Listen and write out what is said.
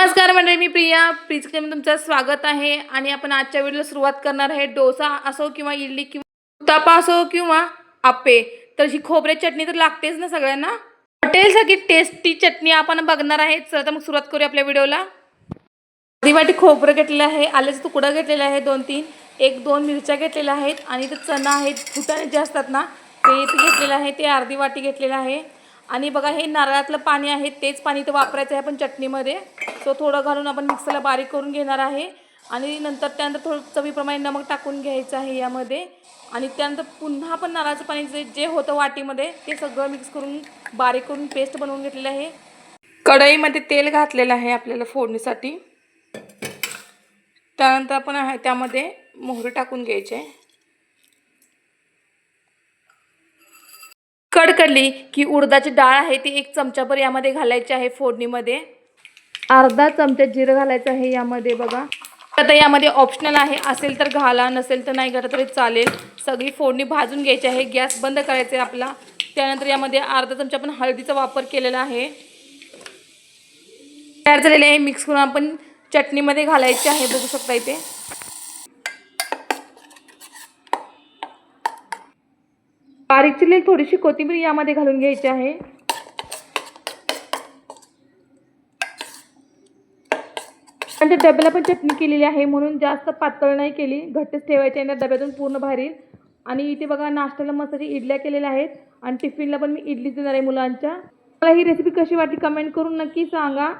नमस्कार मंडळी मी प्रिया. प्रिजकडे तुमचं स्वागत आहे. आणि आपण आजच्या व्हिडिओला सुरुवात करणार आहे. डोसा असो किंवा इडली किंवा उत्तापा असो किंवा आप्पे. तर ही खोबरे चटणी तर लागतेच ना सगळ्यांना? हॉटेलसारखी टेस्टी चटणी आपण बघणार आहे. चला तर मग सुरुवात करूया आपल्या व्हिडिओला. अर्धी वाटी खोबरं घेतलेलं आहे. आल्याचं तुकडा घेतलेला आहे दोन तीन. एक दोन मिरच्या घेतलेल्या आहेत. आणि ते चणा आहेत. फुटाणे जे असतात ना ते घेतलेलं आहे. ते अर्धी वाटी घेतलेलं आहे. आणि बघा हे नारळातलं पाणी आहे तेच पाणी तर वापरायचं आहे आपण चटणीमध्ये. सो थोडं घालून आपण मिक्सरला बारीक करून घेणार आहे. आणि नंतर त्यानंतर थोडं चवीप्रमाणे नमक टाकून घ्यायचं आहे यामध्ये. आणि त्यानंतर पुन्हा पण नारळाचं पाणी जे जे होतं वाटीमध्ये ते सगळं मिक्स करून बारीक करून पेस्ट बनवून घेतलेलं आहे. कढईमध्ये तेल घातलेलं आहे आपल्याला फोडणीसाठी. त्यानंतर आपण आहे त्यामध्ये मोहरी टाकून घ्यायचे. कडकडली की उडदाची डाळ आहे ती एक चमचाभर यामध्ये घालायची आहे फोडणीमध्ये. अर्धा चमचा जिरं घालायचं आहे यामध्ये बघा. आता यामध्ये ऑप्शनल आहे. असेल तर घाला नसेल तर नाही घाला तरी चालेल. सगळी फोडणी भाजून घ्यायची आहे. गॅस बंद करायचा आहे आपला. त्यानंतर यामध्ये अर्धा चमचा आपण हळदीचा वापर केलेला आहे. तयार झालेले आहे. मिक्स करून आपण चटणीमध्ये घालायचे आहे. बघू शकता इथे. बारीक चिरलेली थोडीशी कोथिंबीर यामध्ये घालून घ्यायची आहे. आणि त्या डब्याला पण चटणी केलेली आहे म्हणून जास्त पातळ नाही केली. घट्टच ठेवायची आहे डब्यातून पूर्ण भारी आणि इथे बघा नाश्त्याला मस्त इडल्या केलेल्या आहेत. आणि टिफिनला पण मी इडली देणार आहे मुलांच्या. मला ही रेसिपी कशी वाटली कमेंट करून नक्की सांगा.